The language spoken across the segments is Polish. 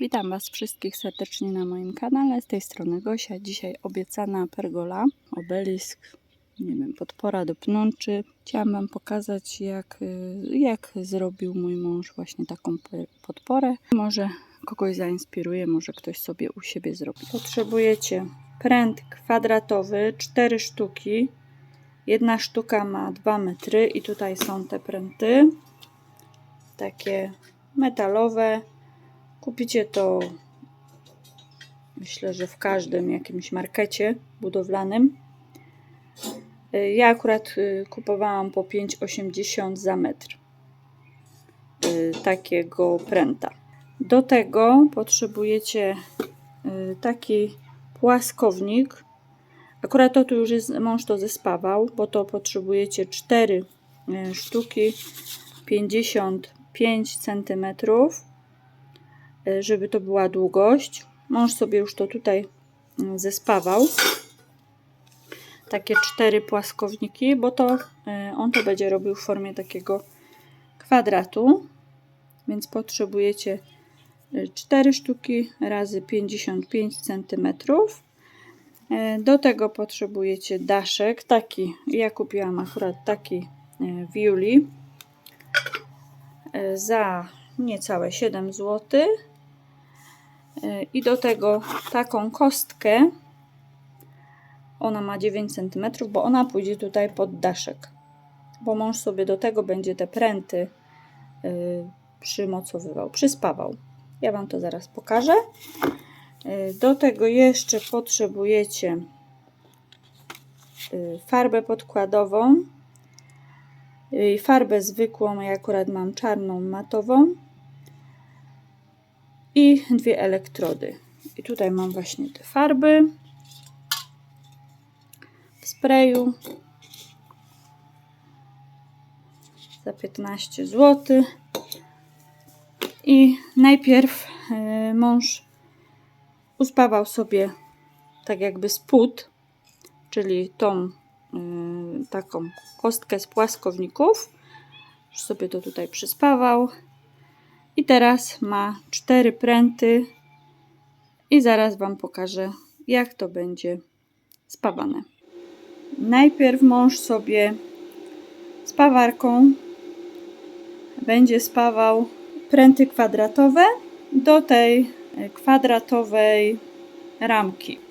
Witam Was wszystkich serdecznie na moim kanale. Z tej strony Gosia. Dzisiaj obiecana pergola, obelisk, nie wiem, podpora do pnączy. Chciałam Wam pokazać, jak, y, jak zrobił mój mąż właśnie taką podporę. Może kogoś zainspiruje, może ktoś sobie u siebie zrobi. Potrzebujecie pręt kwadratowy, 4 sztuki. Jedna sztuka ma 2 metry i tutaj są te pręty. Takie metalowe. Kupicie to myślę, że w każdym jakimś markecie budowlanym. Y, Ja akurat y, kupowałam po 5,80 za metr y, takiego pręta. Do tego potrzebujecie taki płaskownik. Akurat to tu już jest, mąż to zespawał, bo to potrzebujecie 4 y, sztuki 55 centymetrów żeby to była długość. Mąż sobie już to tutaj mm, zespawał. Takie cztery płaskowniki, bo to y, on to będzie robił w formie takiego kwadratu. Więc potrzebujecie 4 sztuki razy 55 cm. Do tego potrzebujecie daszek, taki, ja kupiłam akurat taki w Julii za niecałe 7 zł. I do tego taką kostkę. Ona ma 9 cm, bo ona pójdzie tutaj pod daszek. Bo mąż sobie do tego będzie te pręty y, przymocowywał, przyspawał. Ja Wam to zaraz pokażę. Y, do tego jeszcze potrzebujecie y, farbę podkładową i farbę zwykłą. Ja akurat mam czarną matową i dwie elektrody. I tutaj mam właśnie te farby w sprayu za 15 zł. I najpierw y, mąż uspawał sobie tak jakby spód, czyli tą y, taką kostkę z płaskowników. Już sobie to tutaj przyspawał. I teraz ma cztery pręty i zaraz Wam pokażę, jak to będzie spawane. Najpierw mąż sobie spawarką będzie spawał pręty kwadratowe do tej kwadratowej ramki.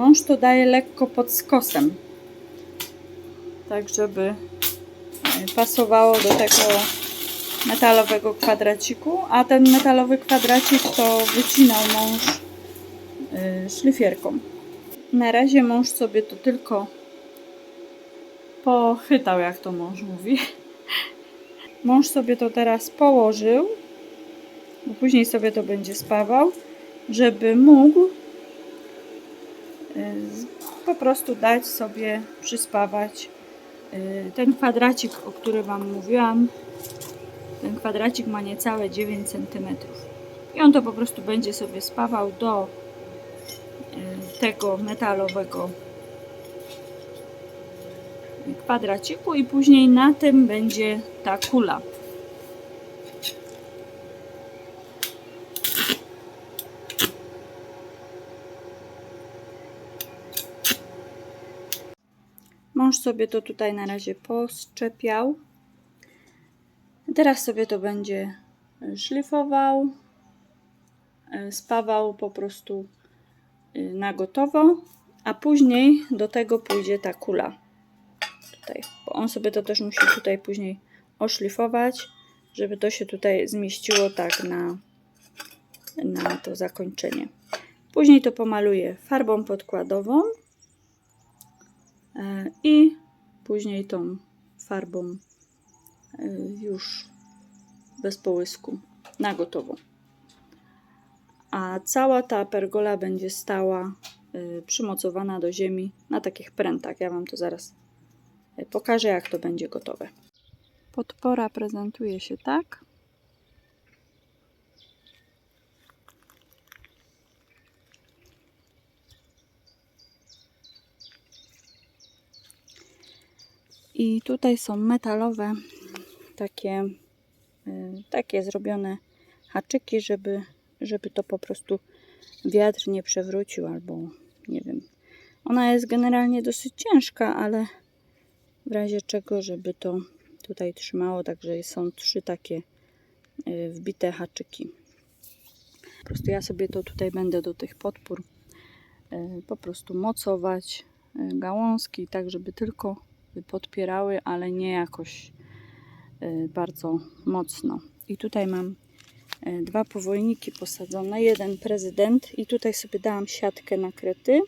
Mąż to daje lekko pod skosem, tak żeby e, pasowało do tego metalowego kwadraciku, a ten metalowy kwadracik to wycinał mąż y, szlifierką. Na razie mąż sobie to tylko pochytał, jak to mąż mówi. Mąż sobie to teraz położył, bo później sobie to będzie spawał, żeby mógł po prostu dać sobie przyspawać y, ten kwadracik, o którym Wam mówiłam. Ten kwadracik ma niecałe 9 cm. I on to po prostu będzie sobie spawał do y, tego metalowego kwadraciku i później na tym będzie ta kula. Sobie to tutaj na razie poszczepiał. Teraz sobie to będzie szlifował, e, spawał po prostu y, na gotowo, a później do tego pójdzie ta kula. Tutaj, bo on sobie to też musi tutaj później oszlifować, żeby to się tutaj zmieściło tak na, na to zakończenie. Później to pomaluję farbą podkładową e, i później tą farbą e, już bez połysku na gotowo. A cała ta pergola będzie stała y, przymocowana do ziemi na takich prętach. Ja Wam to zaraz pokażę, jak to będzie gotowe. Podpora prezentuje się tak. I tutaj są metalowe takie, y, takie zrobione haczyki, żeby, żeby to po prostu wiatr nie przewrócił albo nie wiem. Ona jest generalnie dosyć ciężka, ale w razie czego, żeby to tutaj trzymało, także są trzy takie y, wbite haczyki. Po prostu ja sobie to tutaj będę do tych podpór y, po prostu mocować gałązki, tak żeby tylko podpierały, ale nie jakoś y, bardzo mocno. I tutaj mam y, dwa powojniki posadzone, jeden prezydent i tutaj sobie dałam siatkę nakryty.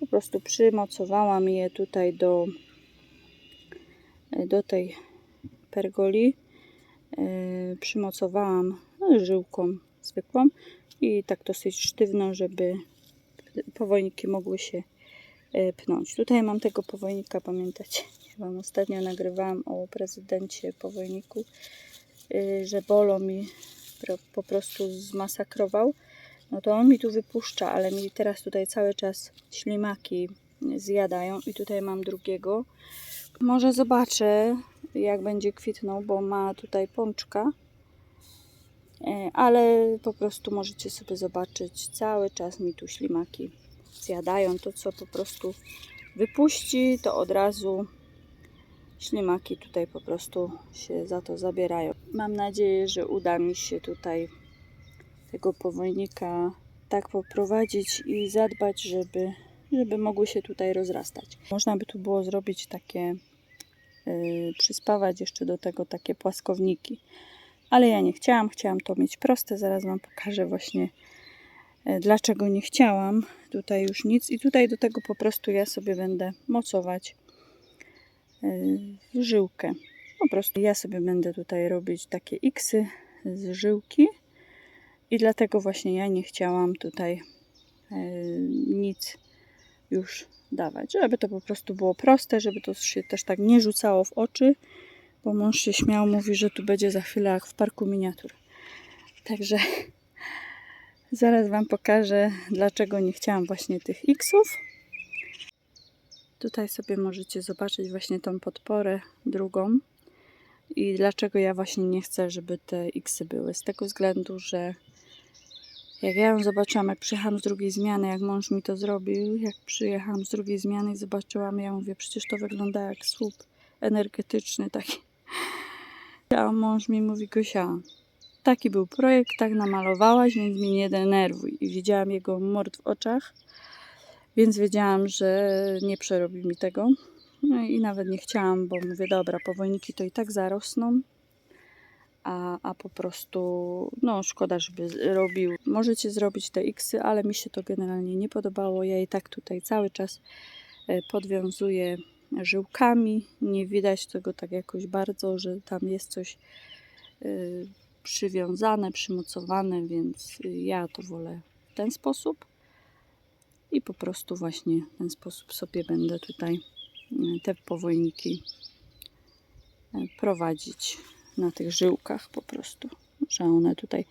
Po prostu przymocowałam je tutaj do, y, do tej pergoli. Przymocowałam żyłką zwykłą i tak dosyć sztywno, żeby powojniki mogły się e, pnąć. Tutaj mam tego powojnika, pamiętacie? Ja Wam ostatnio nagrywałam o prezydencie powojniku, y, że bolo mi po prostu zmasakrował. No to on mi tu wypuszcza, ale mi teraz tutaj cały czas ślimaki zjadają i tutaj mam drugiego. Może zobaczę, jak będzie kwitnął, bo ma tutaj pączka. E, ale po prostu możecie sobie zobaczyć, cały czas mi tu ślimaki zjadają to, co po prostu wypuści, to od razu ślimaki tutaj po prostu się za to zabierają. Mam nadzieję, że uda mi się tutaj tego powojnika tak poprowadzić i zadbać, żeby, żeby mogły się tutaj rozrastać. Można by tu było zrobić takie, yy, przyspawać jeszcze do tego takie płaskowniki ale ja nie chciałam, chciałam to mieć proste. Zaraz Wam pokażę właśnie dlaczego nie chciałam. Tutaj już nic i tutaj do tego po prostu ja sobie będę mocować e, żyłkę. Po prostu ja sobie będę tutaj robić takie xy z żyłki i dlatego właśnie ja nie chciałam tutaj e, nic już dawać, żeby to po prostu było proste, żeby to się też tak nie rzucało w oczy bo mąż się śmiał, mówi, że tu będzie za chwilę jak w parku miniatur. Także zaraz Wam pokażę, dlaczego nie chciałam właśnie tych X-ów. Tutaj sobie możecie zobaczyć właśnie tą podporę drugą i dlaczego ja właśnie nie chcę, żeby te X-y były. Z tego względu, że jak ja ją zobaczyłam, jak przyjechałam z drugiej zmiany, jak mąż mi to zrobił, jak przyjechałam z drugiej zmiany i zobaczyłam, ja mówię, przecież to wygląda jak słup energetyczny taki. A mąż mi mówi, Gosia, taki był projekt, tak namalowałaś, więc mnie nie denerwuj. I widziałam jego mord w oczach, więc wiedziałam, że nie przerobi mi tego. No i nawet nie chciałam, bo mówię, dobra, powojniki to i tak zarosną, a, a po prostu, no szkoda, żeby robił. Możecie zrobić te X-y, ale mi się to generalnie nie podobało. Ja i tak tutaj cały czas e, podwiązuję żyłkami. Nie widać tego tak jakoś bardzo, że tam jest coś y, przywiązane, przymocowane, więc y, ja to wolę w ten sposób. I po prostu właśnie w ten sposób sobie będę tutaj y, te powojniki y, prowadzić na tych żyłkach po prostu, że one tutaj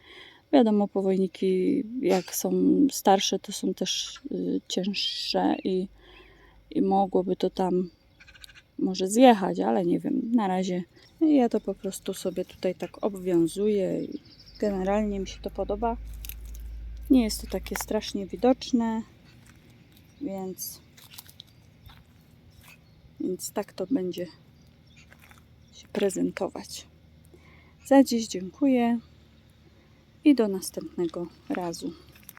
wiadomo powojniki jak są starsze to są też cięższe i, i mogłoby to tam może zjechać, ale nie wiem, na razie ja to po prostu sobie tutaj tak obwiązuję i generalnie mi się to podoba. Nie jest to takie strasznie widoczne, więc więc tak to będzie się prezentować. Za dziś dziękuję i do następnego razu.